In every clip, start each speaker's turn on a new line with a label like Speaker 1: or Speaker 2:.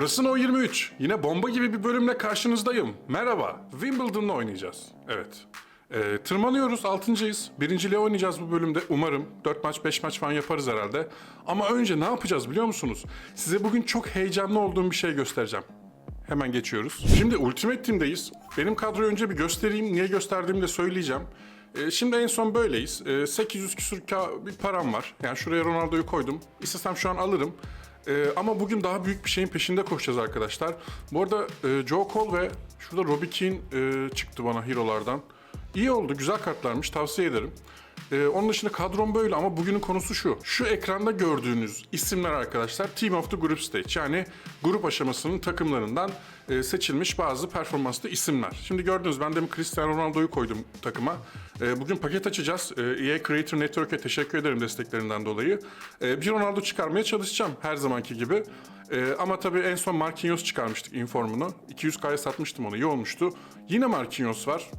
Speaker 1: Burası No 23. Yine bomba gibi bir bölümle karşınızdayım. Merhaba. Wimbledon'la oynayacağız. Evet. Ee, tırmanıyoruz. Altıncıyız. Birinciliğe oynayacağız bu bölümde. Umarım 4 maç 5 maç falan yaparız herhalde. Ama önce ne yapacağız biliyor musunuz? Size bugün çok heyecanlı olduğum bir şey göstereceğim. Hemen geçiyoruz. Şimdi Ultimate Team'deyiz. Benim kadroyu önce bir göstereyim. Niye gösterdiğimi de söyleyeceğim. Ee, şimdi en son böyleyiz. Ee, 800 küsür bir param var. Yani şuraya Ronaldo'yu koydum. İstesem şu an alırım. Ee, ama bugün daha büyük bir şeyin peşinde koşacağız arkadaşlar. Bu arada e, Joe Cole ve şurada Robbie Keane e, çıktı bana hero'lardan. İyi oldu, güzel kartlarmış, tavsiye ederim. Ee, onun dışında kadrom böyle ama bugünün konusu şu. Şu ekranda gördüğünüz isimler arkadaşlar Team of the Group Stage yani grup aşamasının takımlarından e, seçilmiş bazı performanslı isimler. Şimdi gördünüz ben de Cristiano Ronaldo'yu koydum takıma. E, bugün paket açacağız. E, EA Creator Network'e teşekkür ederim desteklerinden dolayı. E, bir Ronaldo çıkarmaya çalışacağım her zamanki gibi. E, ama tabii en son Marquinhos çıkarmıştık informunu. 200K'ya satmıştım onu iyi olmuştu. Yine Marquinhos var.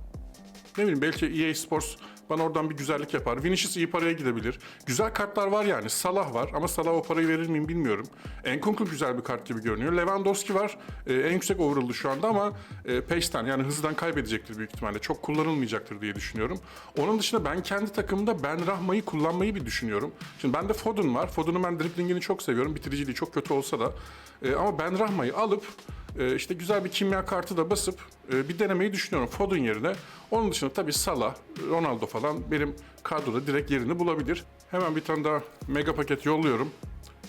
Speaker 1: Ne bileyim belki EA Sports bana oradan bir güzellik yapar. Vinicius iyi paraya gidebilir. Güzel kartlar var yani. Salah var ama Salah o parayı verir miyim bilmiyorum. Enkunku güzel bir kart gibi görünüyor. Lewandowski var. Ee, en yüksek overall'dı şu anda ama e, pace'den yani hızdan kaybedecektir büyük ihtimalle. Çok kullanılmayacaktır diye düşünüyorum. Onun dışında ben kendi takımımda Ben Rahma'yı kullanmayı bir düşünüyorum. Şimdi bende Foden var. Foden'ın ben driblingini çok seviyorum. Bitiriciliği çok kötü olsa da. E, ama Ben Rahma'yı alıp e, işte güzel bir kimya kartı da basıp e, bir denemeyi düşünüyorum Foden yerine. Onun dışında tabii Salah, Ronaldo falan benim kadroda direkt yerini bulabilir. Hemen bir tane daha mega paket yolluyorum.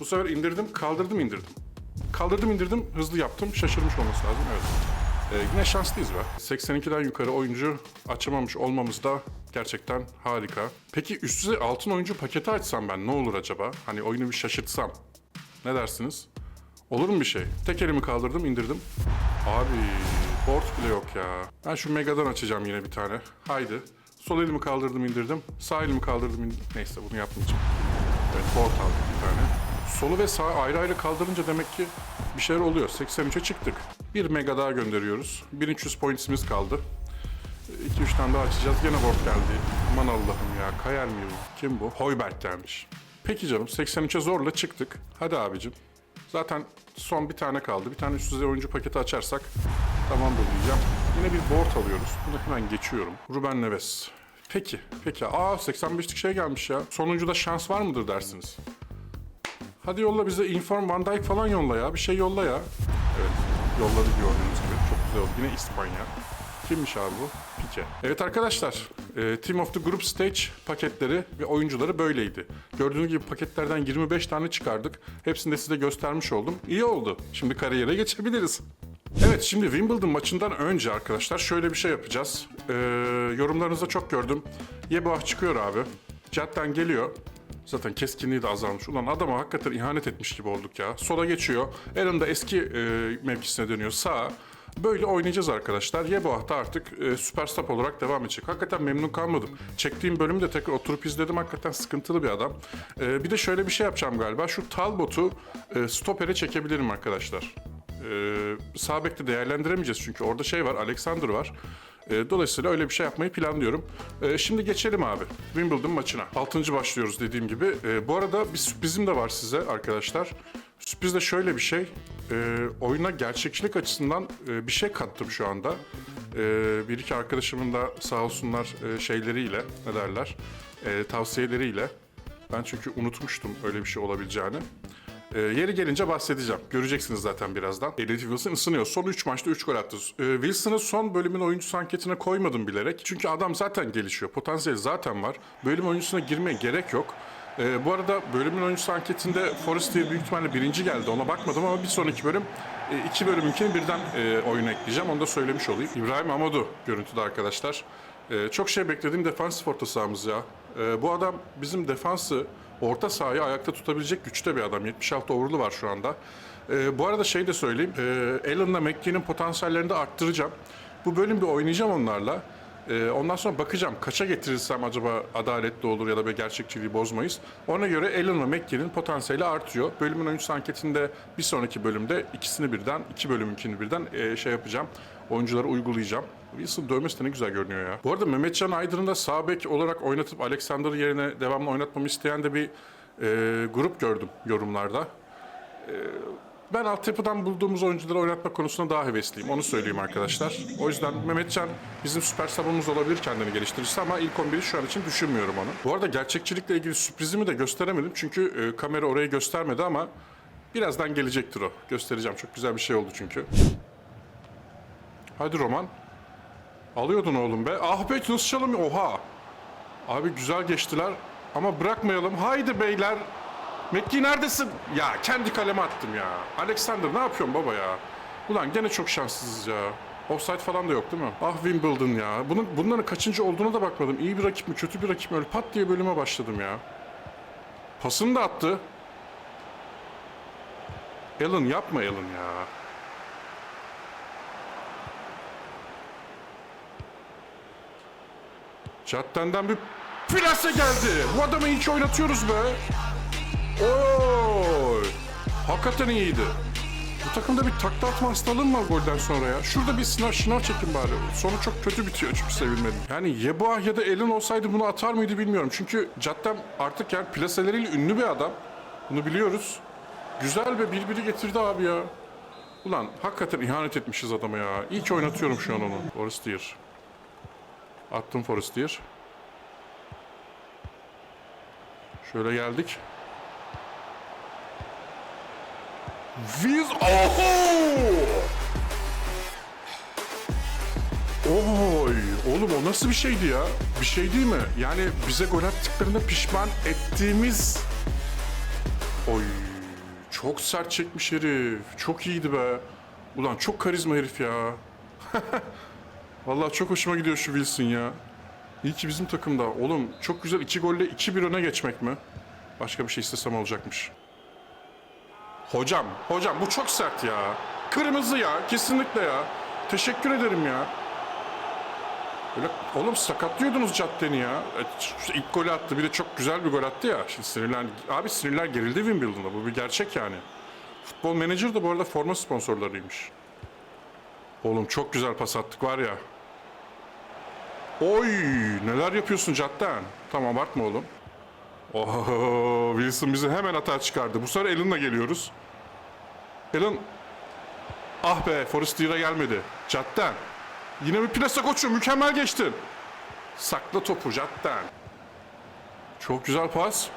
Speaker 1: Bu sefer indirdim, kaldırdım, indirdim. Kaldırdım, indirdim, hızlı yaptım. Şaşırmış olması lazım, evet. E, yine şanslıyız be. 82'den yukarı oyuncu açamamış olmamız da gerçekten harika. Peki üst düzey altın oyuncu paketi açsam ben ne olur acaba? Hani oyunu bir şaşırtsam. Ne dersiniz? Olur mu bir şey? Tek elimi kaldırdım, indirdim. Abi, board bile yok ya. Ben şu Mega'dan açacağım yine bir tane. Haydi. Sol elimi kaldırdım, indirdim. Sağ elimi kaldırdım, indirdim. Neyse bunu yapmayacağım. Evet, board aldık bir tane. Solu ve sağ ayrı ayrı kaldırınca demek ki bir şeyler oluyor. 83'e çıktık. Bir mega daha gönderiyoruz. 1300 pointsimiz kaldı. 2-3 tane daha açacağız. Gene board geldi. Aman Allah'ım ya. Kayal bu? Kim bu? Hoiberg gelmiş. Peki canım 83'e zorla çıktık. Hadi abicim. Zaten son bir tane kaldı. Bir tane üst düzey oyuncu paketi açarsak tamamdır diyeceğim. Yine bir board alıyoruz. Bunu hemen geçiyorum. Ruben Neves. Peki, peki. Aa 85'lik şey gelmiş ya. Sonuncuda şans var mıdır dersiniz? Hadi yolla bize Inform Van Dijk falan yolla ya. Bir şey yolla ya. Evet, yolladı gördüğünüz gibi. Çok güzel oldu. Yine İspanya. Kimmiş abi bu? Pike. Evet arkadaşlar, e, Team of the Group Stage paketleri ve oyuncuları böyleydi. Gördüğünüz gibi paketlerden 25 tane çıkardık. Hepsini de size göstermiş oldum. İyi oldu. Şimdi kariyere geçebiliriz. Evet şimdi Wimbledon maçından önce arkadaşlar şöyle bir şey yapacağız. E, yorumlarınızda çok gördüm. Yeboah çıkıyor abi. Cadden geliyor. Zaten keskinliği de azalmış. Ulan adama hakikaten ihanet etmiş gibi olduk ya. Sola geçiyor. Aaron da eski e, mevkisine dönüyor sağa. Böyle oynayacağız arkadaşlar. Yeboah da artık e, süper sap olarak devam edecek. Hakikaten memnun kalmadım. Çektiğim bölümü de tekrar oturup izledim. Hakikaten sıkıntılı bir adam. E, bir de şöyle bir şey yapacağım galiba. Şu Talbot'u e, stopere çekebilirim arkadaşlar. E, sağ değerlendiremeyeceğiz çünkü orada şey var, Alexander var. E, dolayısıyla öyle bir şey yapmayı planlıyorum. E, şimdi geçelim abi Wimbledon maçına. Altıncı başlıyoruz dediğim gibi. E, bu arada bir sürprizim de var size arkadaşlar. Sürpriz de şöyle bir şey. E, oyuna gerçekçilik açısından e, bir şey kattım şu anda. E, bir iki arkadaşımın da sağ olsunlar e, şeyleriyle, ne derler, e, tavsiyeleriyle. Ben çünkü unutmuştum öyle bir şey olabileceğini. E, yeri gelince bahsedeceğim. Göreceksiniz zaten birazdan. Elliot Wilson ısınıyor. Son 3 maçta 3 gol attı. E, Wilson'ı son bölümün oyuncusu anketine koymadım bilerek. Çünkü adam zaten gelişiyor. Potansiyeli zaten var. Bölüm oyuncusuna girmeye gerek yok. E, bu arada bölümün oyuncusu anketinde Forrester büyük ihtimalle birinci geldi. Ona bakmadım ama bir sonraki bölüm e, iki bölümünkini birden e, oyuna ekleyeceğim. Onu da söylemiş olayım. İbrahim Amadu görüntüde arkadaşlar. E, çok şey beklediğim defansif orta sahamız ya. E, bu adam bizim defansı orta sahayı ayakta tutabilecek güçte bir adam. 76 overall'u var şu anda. E, bu arada şey de söyleyeyim. E, Allen'la McKee'nin potansiyellerini de arttıracağım. Bu bölüm bir oynayacağım onlarla. E, ondan sonra bakacağım kaça getirirsem acaba adaletli olur ya da böyle gerçekçiliği bozmayız. Ona göre Allen ve McKee'nin potansiyeli artıyor. Bölümün oyuncusu anketinde bir sonraki bölümde ikisini birden, iki bölümünkini birden e, şey yapacağım. Oyuncuları uygulayacağım. Wilson dövmesi de ne güzel görünüyor ya. Bu arada Mehmetcan Aydın'ı da sağ bek olarak oynatıp Alexander yerine devamlı oynatmamı isteyen de bir e, grup gördüm yorumlarda. E, ben altyapıdan bulduğumuz oyuncuları oynatma konusunda daha hevesliyim. Onu söyleyeyim arkadaşlar. O yüzden Mehmetcan bizim süper sabunumuz olabilir kendini geliştirirse ama ilk 11'i şu an için düşünmüyorum onu. Bu arada gerçekçilikle ilgili sürprizimi de gösteremedim. Çünkü e, kamera orayı göstermedi ama birazdan gelecektir o. Göstereceğim. Çok güzel bir şey oldu çünkü. Hadi Roman. Alıyordun oğlum be. Ah be nasıl çalamıyor? Oha. Abi güzel geçtiler ama bırakmayalım. Haydi beyler. Mekki neredesin? Ya kendi kaleme attım ya. Alexander ne yapıyorsun baba ya? Ulan gene çok şanssızız ya. Offside falan da yok değil mi? Ah Wimbledon ya. Bunun, bunların kaçıncı olduğuna da bakmadım. İyi bir rakip mi kötü bir rakip mi? Öyle pat diye bölüme başladım ya. Pasını da attı. Alan yapma Alan ya. Caddenden bir plase geldi. Bu adamı hiç oynatıyoruz be. Oy. Hakikaten iyiydi. Bu takımda bir takla atma hastalığım var golden sonra ya. Şurada bir sınav şınav çekin bari. Sonu çok kötü bitiyor çünkü sevilmedim. Yani Yeboah ya da Elin olsaydı bunu atar mıydı bilmiyorum. Çünkü Caddem artık yani plaseleriyle ünlü bir adam. Bunu biliyoruz. Güzel ve birbiri getirdi abi ya. Ulan hakikaten ihanet etmişiz adama ya. İyi ki oynatıyorum şu an onu. Forestier. Attım Forestier. Şöyle geldik. Viz... Oho! Oy! Oğlum o nasıl bir şeydi ya? Bir şey değil mi? Yani bize gol attıklarında pişman ettiğimiz... Oy! Çok sert çekmiş herif. Çok iyiydi be. Ulan çok karizma herif ya. Vallahi çok hoşuma gidiyor şu Wilson ya. İyi ki bizim takımda. Oğlum çok güzel iki golle 2-1 öne geçmek mi? Başka bir şey istesem olacakmış. Hocam, hocam bu çok sert ya. Kırmızı ya, kesinlikle ya. Teşekkür ederim ya. Böyle, oğlum sakatlıyordunuz caddeni ya. E, ilk golü attı, bir de çok güzel bir gol attı ya. Şimdi sinirler, abi sinirler gerildi Wimbledon'da, bu bir gerçek yani. Futbol Manager da bu arada forma sponsorlarıymış. Oğlum çok güzel pas attık var ya. Oy neler yapıyorsun cadden. Tamam abartma oğlum. Oho Wilson bizi hemen hata çıkardı. Bu sefer Alan'la geliyoruz. Alan. Ah be Forestier'a gelmedi. Cadden. Yine bir plase koçum mükemmel geçtin. Sakla topu cadden. Çok güzel pas.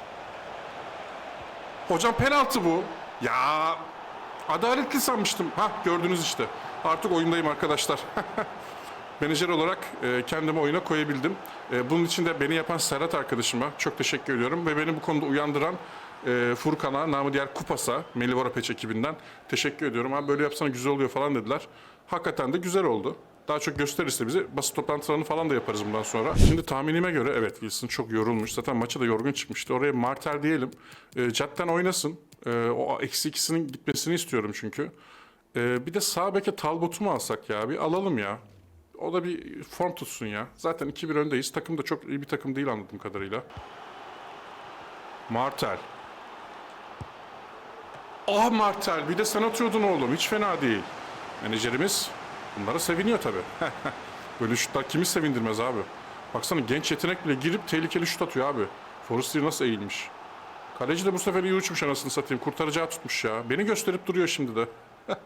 Speaker 1: Hocam penaltı bu. Ya adaletli sanmıştım. Ha gördünüz işte. Artık oyundayım arkadaşlar. Menajer olarak e, kendimi oyuna koyabildim. E, bunun için de beni yapan Serhat arkadaşıma çok teşekkür ediyorum. Ve beni bu konuda uyandıran e, Furkan'a, namı diğer Kupas'a, Melivara Peç ekibinden teşekkür ediyorum. Abi böyle yapsana güzel oluyor falan dediler. Hakikaten de güzel oldu. Daha çok gösterirse bizi basın toplantılarını falan da yaparız bundan sonra. Şimdi tahminime göre evet Wilson çok yorulmuş. Zaten maça da yorgun çıkmıştı. Oraya Martel diyelim. E, Cadden oynasın. E, o eksi ikisinin gitmesini istiyorum çünkü. E, bir de sağ beke Talbot'u mu alsak ya? Bir alalım ya. O da bir form tutsun ya. Zaten 2-1 öndeyiz. Takım da çok iyi bir takım değil anladığım kadarıyla. Martel. Ah Martel bir de sen atıyordun oğlum. Hiç fena değil. Menajerimiz bunlara seviniyor tabii. Böyle şutlar kimi sevindirmez abi. Baksana genç yetenek bile girip tehlikeli şut atıyor abi. Forrester nasıl eğilmiş. Kaleci de bu sefer iyi uçmuş anasını satayım. Kurtaracağı tutmuş ya. Beni gösterip duruyor şimdi de.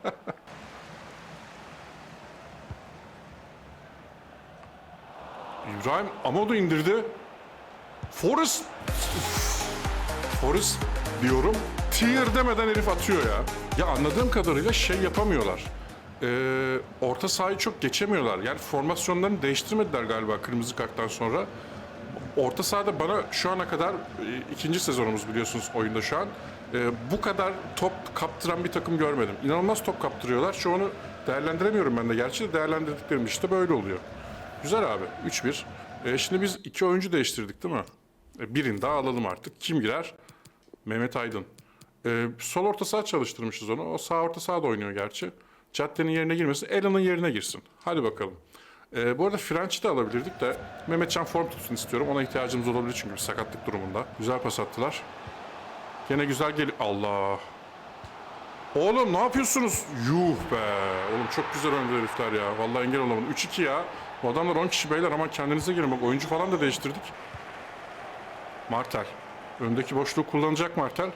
Speaker 1: İbrahim Amodu indirdi. Forrest Forrest diyorum. Tier demeden herif atıyor ya. Ya anladığım kadarıyla şey yapamıyorlar. Ee, orta sahayı çok geçemiyorlar. Yani formasyonlarını değiştirmediler galiba kırmızı karttan sonra. Orta sahada bana şu ana kadar e, ikinci sezonumuz biliyorsunuz oyunda şu an. e, bu kadar top kaptıran bir takım görmedim. İnanılmaz top kaptırıyorlar. Çoğunu değerlendiremiyorum ben de. Gerçi de değerlendirdiklerim işte böyle oluyor. Güzel abi. 3-1. E, şimdi biz iki oyuncu değiştirdik değil mi? E, birini daha alalım artık. Kim girer? Mehmet Aydın. E, sol orta saha çalıştırmışız onu. O sağ orta sahada oynuyor gerçi. Caddenin yerine girmesin. Elan'ın yerine girsin. Hadi bakalım. E, bu arada French'i de alabilirdik de Mehmetcan form tutsun istiyorum. Ona ihtiyacımız olabilir çünkü bir sakatlık durumunda. Güzel pas attılar. Gene güzel gel... Allah! Oğlum ne yapıyorsunuz? Yuh be! Oğlum çok güzel oynadı herifler ya. Vallahi engel olamadım. 3-2 ya. Bu adamlar 10 kişi beyler ama kendinize gelin. Bak oyuncu falan da değiştirdik. Martel. Öndeki boşluğu kullanacak Martel.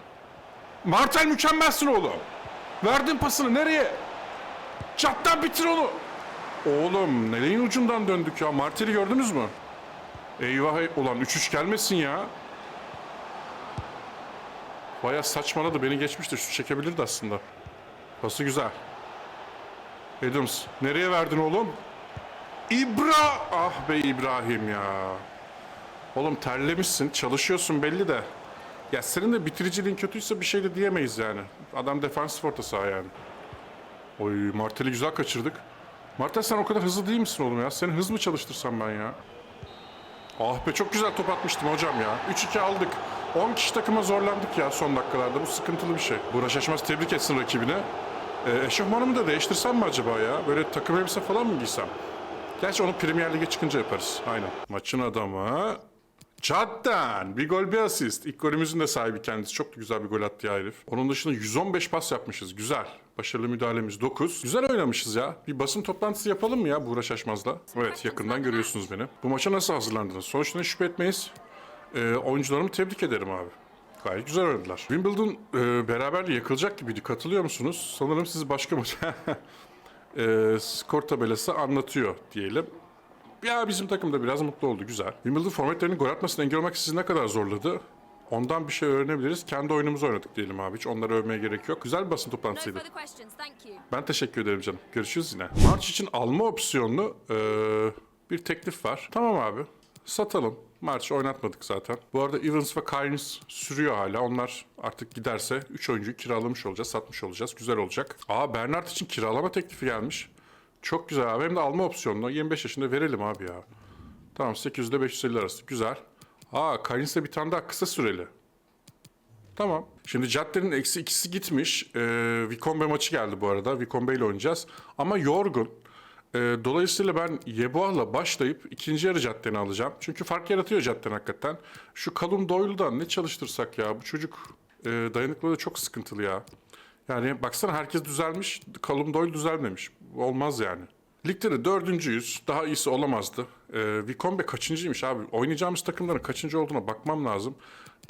Speaker 1: Martel mükemmelsin oğlum. Verdin pasını nereye? Çattan bitir onu. Oğlum neleyin ucundan döndük ya? Martel'i gördünüz mü? Eyvah ey- ulan 3-3 gelmesin ya. Baya saçmaladı beni geçmişti. Şu çekebilirdi aslında. Pası güzel. Adams nereye verdin oğlum? İbra! Ah be İbrahim ya. Oğlum terlemişsin, çalışıyorsun belli de. Ya senin de bitiriciliğin kötüyse bir şey de diyemeyiz yani. Adam defansif orta saha yani. Oy Martel'i güzel kaçırdık. Martel sen o kadar hızlı değil misin oğlum ya? Seni hız mı çalıştırsam ben ya? Ah be çok güzel top atmıştım hocam ya. 3-2 aldık. 10 kişi takıma zorlandık ya son dakikalarda. Bu sıkıntılı bir şey. Burak Şaşmaz tebrik etsin rakibine. Ee, eşofmanımı da değiştirsem mi acaba ya? Böyle takım elbise falan mı giysem? Gerçi onu Premier Lig'e çıkınca yaparız. Aynen. Maçın adamı... Cadden. Bir gol bir asist. İlk golümüzün de sahibi kendisi. Çok da güzel bir gol attı ya herif. Onun dışında 115 pas yapmışız. Güzel. Başarılı müdahalemiz 9. Güzel oynamışız ya. Bir basın toplantısı yapalım mı ya Buğra Şaşmaz'la? Evet yakından görüyorsunuz beni. Bu maça nasıl hazırlandınız? Sonuçta şüphe etmeyiz. Ee, oyuncularımı tebrik ederim abi. Gayet güzel oynadılar. Wimbledon e, beraberliği yakılacak gibiydi. Katılıyor musunuz? Sanırım sizi başka maça e, skor tabelası anlatıyor diyelim. Ya bizim takım da biraz mutlu oldu. Güzel. Wimbledon forvetlerinin gol atmasını engel olmak sizi ne kadar zorladı? Ondan bir şey öğrenebiliriz. Kendi oyunumuzu oynadık diyelim abi. Hiç onları övmeye gerek yok. Güzel bir basın toplantısıydı. Ben teşekkür ederim canım. Görüşürüz yine. March için alma opsiyonlu eee, bir teklif var. Tamam abi. Satalım. March'ı oynatmadık zaten. Bu arada Evans ve Kynes sürüyor hala. Onlar artık giderse 3 oyuncuyu kiralamış olacağız, satmış olacağız. Güzel olacak. Aa Bernard için kiralama teklifi gelmiş. Çok güzel abi. Hem de alma opsiyonlu. 25 yaşında verelim abi ya. Tamam 800 ile 550 arası. Güzel. Aa Kynes'e bir tane daha kısa süreli. Tamam. Şimdi Cadde'nin eksi ikisi gitmiş. Ee, Vikombe maçı geldi bu arada. Vikombe ile oynayacağız. Ama yorgun. Ee, dolayısıyla ben Yeboah'la başlayıp ikinci yarı Cadde'ni alacağım. Çünkü fark yaratıyor Cadden hakikaten. Şu Kalum Doyle'dan ne çalıştırsak ya? Bu çocuk e, dayanıklılığı da çok sıkıntılı ya. Yani baksana herkes düzelmiş. Kalum Doyle düzelmemiş. Olmaz yani. Ligde de dördüncüyüz. Daha iyisi olamazdı. Ee, Vikombe kaçıncıymış abi? Oynayacağımız takımların kaçıncı olduğuna bakmam lazım.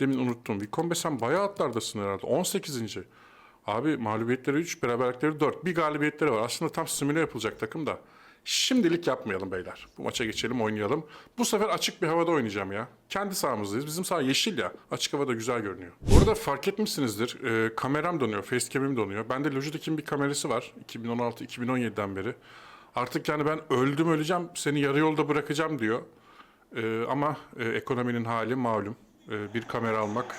Speaker 1: Demin unuttum. Vikombe sen bayağı atlardasın herhalde. 18. Abi mağlubiyetleri 3, beraberlikleri 4. Bir galibiyetleri var. Aslında tam simüle yapılacak takım da. Şimdilik yapmayalım beyler. Bu maça geçelim, oynayalım. Bu sefer açık bir havada oynayacağım ya. Kendi sahamızdayız. Bizim saha yeşil ya. Açık havada güzel görünüyor. Bu arada fark etmişsinizdir. e, kameram donuyor, facecam'im donuyor. Bende Logitech'in bir kamerası var. 2016-2017'den beri. Artık yani ben öldüm öleceğim, seni yarı yolda bırakacağım diyor. Ee, ama e, ekonominin hali malum. Ee, bir kamera almak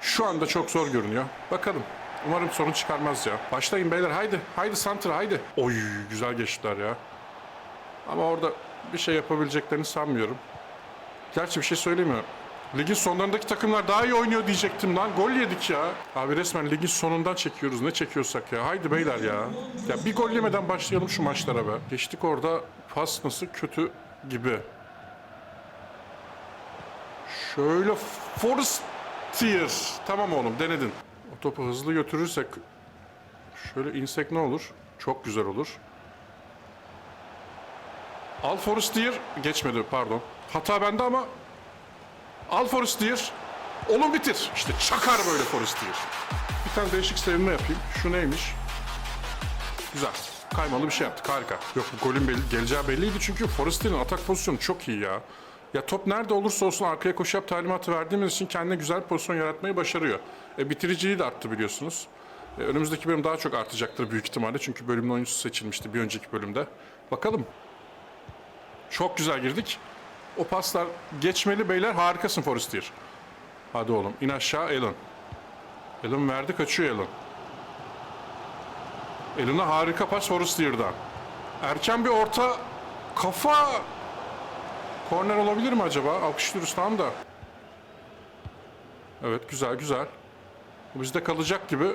Speaker 1: şu anda çok zor görünüyor. Bakalım. Umarım sorun çıkarmaz ya. Başlayın beyler haydi. Haydi Santra haydi. Oy güzel geçtiler ya. Ama orada bir şey yapabileceklerini sanmıyorum. Gerçi bir şey söyleyeyim mi? Ligin sonlarındaki takımlar daha iyi oynuyor diyecektim lan. Gol yedik ya. Abi resmen ligin sonundan çekiyoruz. Ne çekiyorsak ya. Haydi beyler ya. Ya bir gol yemeden başlayalım şu maçlara be. Geçtik orada pas nasıl kötü gibi. Şöyle Forstier. Tamam oğlum denedin. O topu hızlı götürürsek şöyle insek ne olur? Çok güzel olur. Al Forstier geçmedi pardon. Hata bende ama Al Forstier. Oğlum bitir. İşte çakar böyle Forstier. Bir tane değişik sevinme yapayım. Şu neymiş? Güzel. Kaymalı bir şey yaptık. Harika. Yok bu golün belli, geleceği belliydi çünkü Forestier'in atak pozisyonu çok iyi ya. Ya top nerede olursa olsun arkaya koşu yap talimatı verdiğimiz için kendine güzel bir pozisyon yaratmayı başarıyor. E, bitiriciliği de arttı biliyorsunuz. E, önümüzdeki bölüm daha çok artacaktır büyük ihtimalle. Çünkü bölümün oyuncusu seçilmişti bir önceki bölümde. Bakalım. Çok güzel girdik. O paslar geçmeli beyler. Harikasın Forestier. Hadi oğlum in aşağı Alan. Alan verdi kaçıyor Alan. Alan'a harika pas Forestier'dan. Erken bir orta kafa. Korner olabilir mi acaba? Alkışlıyoruz tamam da. Evet güzel güzel. Bizde kalacak gibi.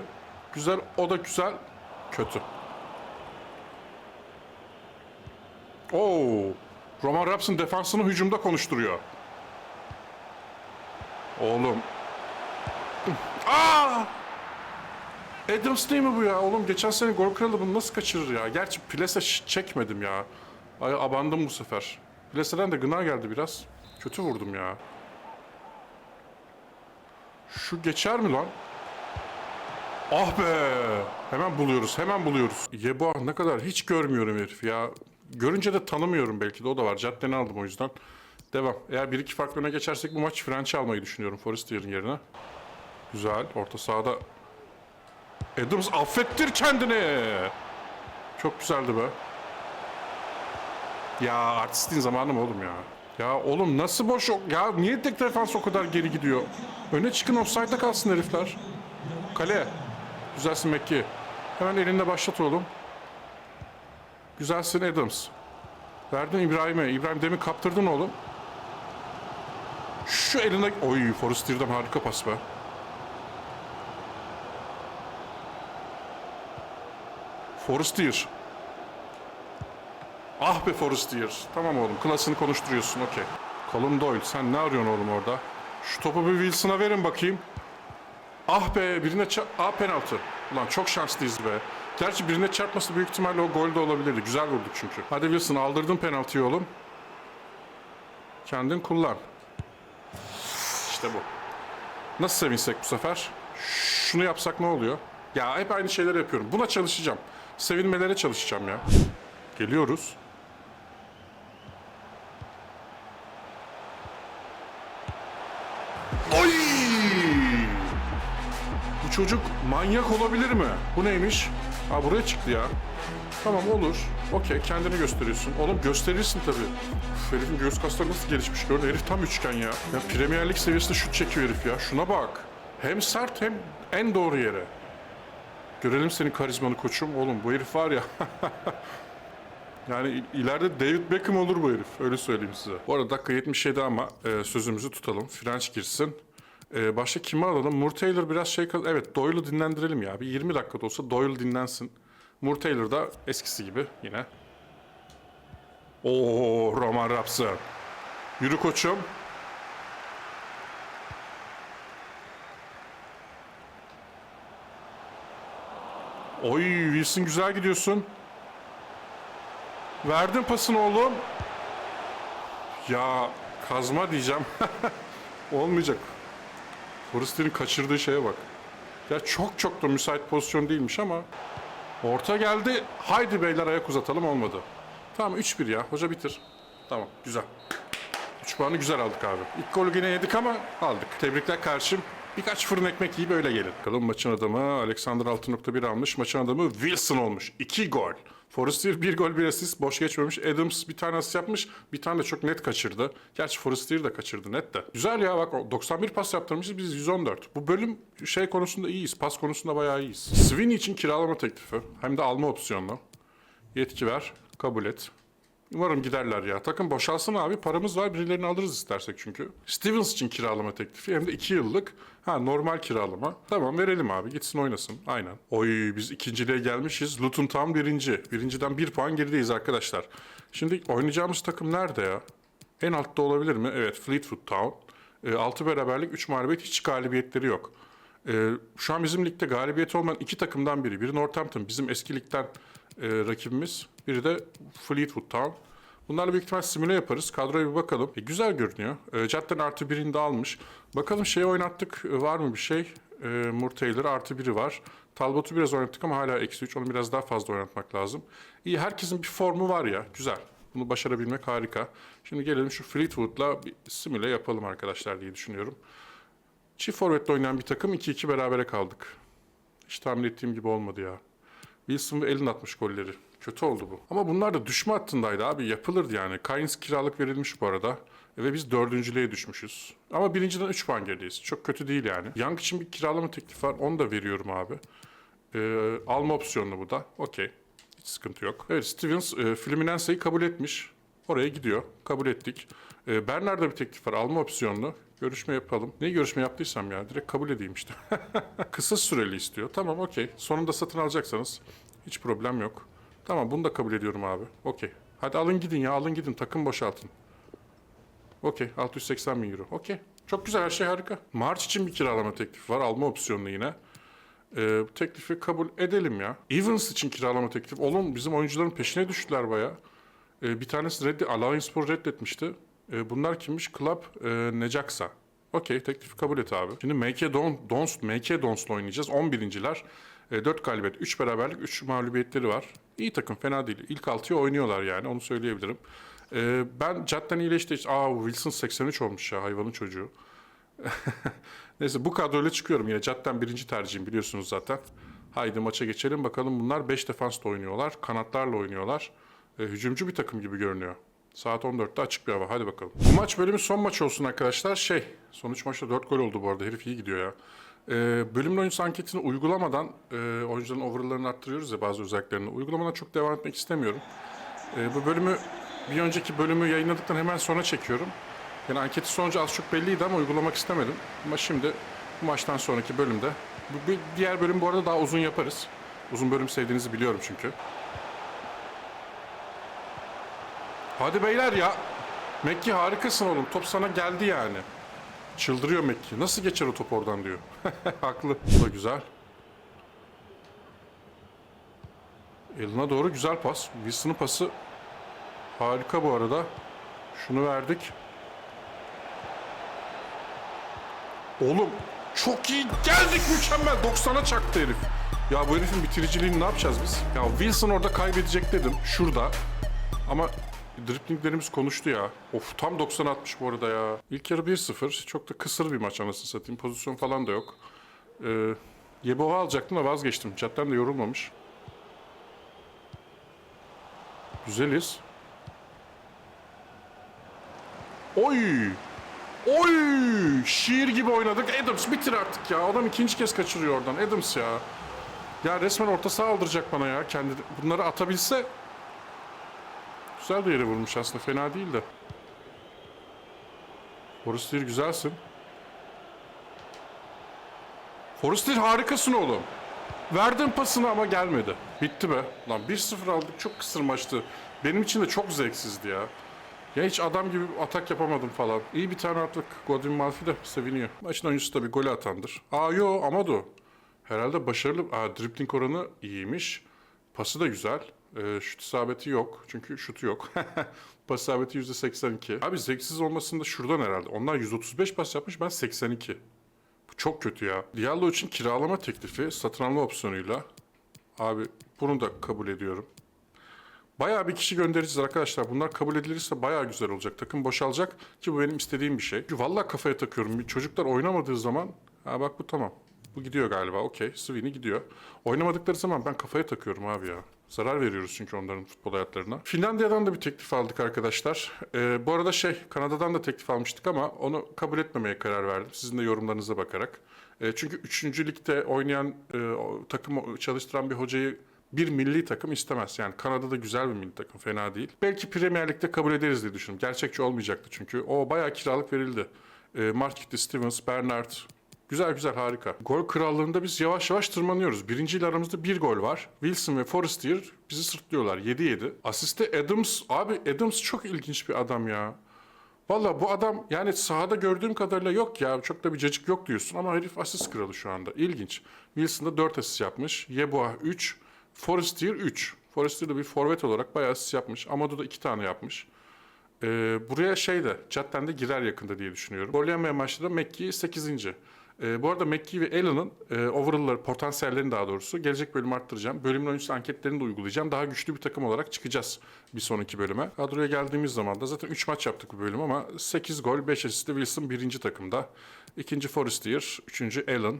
Speaker 1: Güzel o da güzel. Kötü. Oo. Roman Raps'ın defansını hücumda konuşturuyor. Oğlum. Aa! Adams değil mi bu ya? Oğlum geçen sene gol kralı bunu nasıl kaçırır ya? Gerçi Plese çekmedim ya. Ay abandım bu sefer. Plese'den de gına geldi biraz. Kötü vurdum ya. Şu geçer mi lan? Ah be! Hemen buluyoruz, hemen buluyoruz. Yeboah ne kadar hiç görmüyorum herif ya. Görünce de tanımıyorum belki de o da var. Caddeni aldım o yüzden. Devam. Eğer bir iki farklı öne geçersek bu maç French'i almayı düşünüyorum Forestier'in yerine. Güzel. Orta sahada Adams affettir kendini. Çok güzeldi be. Ya artistin zamanı mı oğlum ya? Ya oğlum nasıl boş Ya niye tek defans o kadar geri gidiyor? Öne çıkın offside'da kalsın herifler. Kale. Güzelsin Mekki. Hemen elinde başlat oğlum. Güzelsin Adams. Verdin İbrahim'e. İbrahim demin kaptırdın oğlum. Şu eline... Oy Forestier'den harika pas be. Forestier. Ah be Forestier. Tamam oğlum klasını konuşturuyorsun okey. Colin Doyle sen ne arıyorsun oğlum orada? Şu topu bir Wilson'a verin bakayım. Ah be birine ça- Ah penaltı. Ulan çok şanslıyız be. Gerçi birine çarpması büyük ihtimalle o gol de olabilirdi. Güzel vurduk çünkü. Hadi Wilson aldırdın penaltıyı oğlum. Kendin kullan. İşte bu. Nasıl sevinsek bu sefer? Şunu yapsak ne oluyor? Ya hep aynı şeyleri yapıyorum. Buna çalışacağım. Sevinmelere çalışacağım ya. Geliyoruz. Oy! Bu çocuk manyak olabilir mi? Bu neymiş? Ha buraya çıktı ya. Tamam olur. Okey kendini gösteriyorsun. Oğlum gösterirsin tabii. Uf, herifin göğüs kasları nasıl gelişmiş gördün. Herif tam üçgen ya. Ya Premier Lig seviyesinde şut çekiyor herif ya. Şuna bak. Hem sert hem en doğru yere. Görelim senin karizmanı koçum. Oğlum bu herif var ya. Yani il- ileride David Beckham olur bu herif. Öyle söyleyeyim size. Bu arada dakika 77 ama e, sözümüzü tutalım. French girsin. E, başka kimi alalım? Moore Taylor biraz şey... Evet Doyle'u dinlendirelim ya. Bir 20 dakikada olsa Doyle dinlensin. Moore Taylor da eskisi gibi yine. Oo Roman Raps'ı. Yürü koçum. Oy Wilson güzel gidiyorsun. Verdin pasını oğlum. Ya kazma diyeceğim. Olmayacak. Forrester'in kaçırdığı şeye bak. Ya çok çok da müsait pozisyon değilmiş ama. Orta geldi. Haydi beyler ayak uzatalım olmadı. Tamam 3-1 ya. Hoca bitir. Tamam güzel. 3 puanı güzel aldık abi. İlk golü yine yedik ama aldık. Tebrikler karşım. Birkaç fırın ekmek yiyip öyle gelin. Bakalım maçın adamı Alexander 6.1 almış. Maçın adamı Wilson olmuş. 2 gol. Forrester bir gol bir asist. Boş geçmemiş. Adams bir tane asist yapmış. Bir tane de çok net kaçırdı. Gerçi Forrester de kaçırdı net de. Güzel ya bak o 91 pas yaptırmışız biz 114. Bu bölüm şey konusunda iyiyiz. Pas konusunda bayağı iyiyiz. Sweeney için kiralama teklifi. Hem de alma opsiyonlu. Yetki ver. Kabul et. Umarım giderler ya. Takım boşalsın abi. Paramız var. Birilerini alırız istersek çünkü. Stevens için kiralama teklifi. Hem de 2 yıllık. Ha normal kiralama. Tamam verelim abi. Gitsin oynasın. Aynen. Oy biz ikinciliğe gelmişiz. Luton tam birinci. Birinciden bir puan gerideyiz arkadaşlar. Şimdi oynayacağımız takım nerede ya? En altta olabilir mi? Evet Fleetwood Town. 6 beraberlik 3 mağlubiyet hiç galibiyetleri yok. Ee, şu an bizim ligde galibiyeti olmayan iki takımdan biri. Biri Northampton bizim eski ligden e, rakibimiz. Biri de Fleetwood Town. Bunlarla büyük ihtimal simüle yaparız. Kadroya bir bakalım. E, güzel görünüyor. E, Cadden artı birini de almış. Bakalım şeyi oynattık. E, var mı bir şey? E, Moore Taylor artı biri var. Talbot'u biraz oynattık ama hala eksi 3. Onu biraz daha fazla oynatmak lazım. İyi herkesin bir formu var ya. Güzel. Bunu başarabilmek harika. Şimdi gelelim şu Fleetwood'la bir simüle yapalım arkadaşlar diye düşünüyorum. Çift forvetle oynayan bir takım 2-2 berabere kaldık. Hiç tahmin ettiğim gibi olmadı ya. Wilson ve Elin atmış golleri. Kötü oldu bu. Ama bunlar da düşme hattındaydı abi. Yapılırdı yani. Kynes kiralık verilmiş bu arada. E, Ve biz dördüncülüğe düşmüşüz. Ama birinciden 3 puan gerideyiz. Çok kötü değil yani. Young için bir kiralama teklifi var. Onu da veriyorum abi. Ee, alma opsiyonlu bu da. Okey. Hiç sıkıntı yok. Evet Stevens e, Fluminense'yi kabul etmiş. Oraya gidiyor. Kabul ettik. E, Bernard'da bir teklif var. Alma opsiyonlu. Görüşme yapalım. Ne görüşme yaptıysam ya? Direkt kabul edeyim işte. Kısa süreli istiyor. Tamam okey. Sonunda satın alacaksanız hiç problem yok. Tamam bunu da kabul ediyorum abi. Okey. Hadi alın gidin ya alın gidin. Takım boşaltın. Okey 680 bin euro. Okey. Çok güzel her şey harika. March için bir kiralama teklifi var. Alma opsiyonlu yine. Ee, teklifi kabul edelim ya. Evans için kiralama teklifi. Oğlum bizim oyuncuların peşine düştüler baya. Ee, bir tanesi reddi, Alliance Spor reddetmişti. Ee, bunlar kimmiş? Club e, Necaxa. Okey teklifi kabul et abi. Şimdi MK Don, Dons, MK Dons'la oynayacağız. 11.ler. E, 4 galibiyet, 3 beraberlik, 3 mağlubiyetleri var. İyi takım, fena değil. İlk 6'ya oynuyorlar yani, onu söyleyebilirim. E, ben Cadden iyileşti. Aa Wilson 83 olmuş ya, hayvanın çocuğu. Neyse bu kadroyla çıkıyorum yine. Cadden birinci tercihim biliyorsunuz zaten. Haydi maça geçelim bakalım. Bunlar 5 defansla oynuyorlar. Kanatlarla oynuyorlar. E, hücumcu bir takım gibi görünüyor. Saat 14'te açık bir hava. Hadi bakalım. Bu maç bölümün son maçı olsun arkadaşlar. Şey, sonuç maçta 4 gol oldu bu arada. Herif iyi gidiyor ya. E, bölümün oyuncusu anketini uygulamadan e, oyuncuların overall'larını arttırıyoruz ya bazı özelliklerini. Uygulamadan çok devam etmek istemiyorum. E, bu bölümü bir önceki bölümü yayınladıktan hemen sonra çekiyorum. Yani anketi sonucu az çok belliydi ama uygulamak istemedim. Ama şimdi bu maçtan sonraki bölümde bu bir diğer bölüm bu arada daha uzun yaparız. Uzun bölüm sevdiğinizi biliyorum çünkü. Hadi beyler ya. Mekki harikasın oğlum. Top sana geldi yani. Çıldırıyor Mekki. Nasıl geçer o top oradan diyor. Haklı. Bu da güzel. Eline doğru güzel pas. Wilson'ın pası harika bu arada. Şunu verdik. Oğlum çok iyi geldik mükemmel. 90'a çaktı herif. Ya bu herifin bitiriciliğini ne yapacağız biz? Ya Wilson orada kaybedecek dedim. Şurada. Ama driplinglerimiz konuştu ya. Of tam 90 atmış bu arada ya. İlk yarı 1-0. Çok da kısır bir maç anasını satayım. Pozisyon falan da yok. Ee, Yeboh'u alacaktım da vazgeçtim. Chatten de yorulmamış. Güzeliz. Oy! Oy! Şiir gibi oynadık. Adams bitir artık ya. Adam ikinci kez kaçırıyor oradan. Adams ya. Ya resmen orta saha aldıracak bana ya. Kendi bunları atabilse güzel de yere vurmuş aslında. Fena değil de. Forrester güzelsin. Forrester harikasın oğlum. Verdin pasını ama gelmedi. Bitti be. Lan 1-0 aldık. Çok kısır maçtı. Benim için de çok zevksizdi ya. Ya hiç adam gibi atak yapamadım falan. İyi bir tane attık. Godwin Malfi de seviniyor. Maçın oyuncusu tabii golü atandır. Aa yo Amado. Herhalde başarılı. Aa dribbling oranı iyiymiş. Pası da güzel. Ee, şut isabeti yok. Çünkü şutu yok. pas isabeti %82. Abi zevksiz olmasında şuradan herhalde. Onlar 135 pas yapmış ben 82. Bu çok kötü ya. Diallo için kiralama teklifi satın alma opsiyonuyla. Abi bunu da kabul ediyorum. Bayağı bir kişi göndereceğiz arkadaşlar. Bunlar kabul edilirse bayağı güzel olacak. Takım boşalacak ki bu benim istediğim bir şey. Vallahi kafaya takıyorum. Çocuklar oynamadığı zaman ha bak bu tamam. Bu gidiyor galiba. Okey. Sweeney gidiyor. Oynamadıkları zaman ben kafaya takıyorum abi ya. Zarar veriyoruz çünkü onların futbol hayatlarına. Finlandiya'dan da bir teklif aldık arkadaşlar. Ee, bu arada şey Kanada'dan da teklif almıştık ama onu kabul etmemeye karar verdim. Sizin de yorumlarınıza bakarak. E, çünkü 3. ligde oynayan e, takım çalıştıran bir hocayı bir milli takım istemez. Yani Kanada'da güzel bir milli takım fena değil. Belki Premier Lig'de kabul ederiz diye düşünüyorum. Gerçekçi olmayacaktı çünkü. O bayağı kiralık verildi. E, Mark Stevens, Bernard. Güzel güzel harika. Gol krallığında biz yavaş yavaş tırmanıyoruz. Birinci ile aramızda bir gol var. Wilson ve Forrester bizi sırtlıyorlar. 7-7. Asiste Adams. Abi Adams çok ilginç bir adam ya. Valla bu adam yani sahada gördüğüm kadarıyla yok ya. Çok da bir cacık yok diyorsun ama herif asist kralı şu anda. İlginç. Wilson da 4 asist yapmış. Yeboah 3. Forrester 3. Forrester da bir forvet olarak bayağı asist yapmış. Amado da 2 tane yapmış. Ee, buraya şey de Chatten de girer yakında diye düşünüyorum. Gol yenmeyen maçta da Mekki 8. Ee, bu arada Mekki ve Allen'ın e, overall'ları, potansiyellerini daha doğrusu gelecek bölüm arttıracağım. Bölümün oyuncusu anketlerini de uygulayacağım. Daha güçlü bir takım olarak çıkacağız bir sonraki bölüme. Kadroya geldiğimiz zaman da zaten 3 maç yaptık bu bölüm ama 8 gol, 5 asistle Wilson birinci takımda. İkinci Forrester, üçüncü Allen.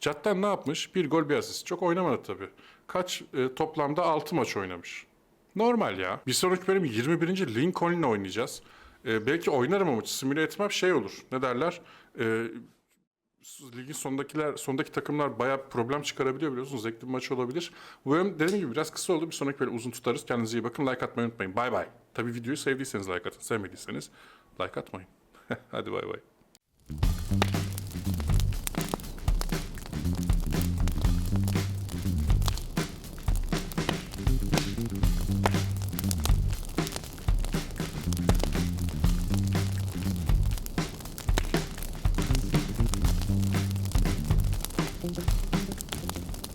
Speaker 1: Cadden ne yapmış? Bir gol, bir asist. Çok oynamadı tabii. Kaç? e, toplamda 6 maç oynamış. Normal ya. Bir sonraki bölüm 21. Lincoln'le oynayacağız. E, belki oynarım ama simüle etmem şey olur. Ne derler? E, ligin sondakiler, sondaki takımlar bayağı problem çıkarabiliyor biliyorsunuz. Zevkli bir maç olabilir. Bu bölüm dediğim gibi biraz kısa oldu. Bir sonraki böyle uzun tutarız. Kendinize iyi bakın. Like atmayı unutmayın. Bay bay. Tabii videoyu sevdiyseniz like atın. Sevmediyseniz like atmayın. Hadi bay bay.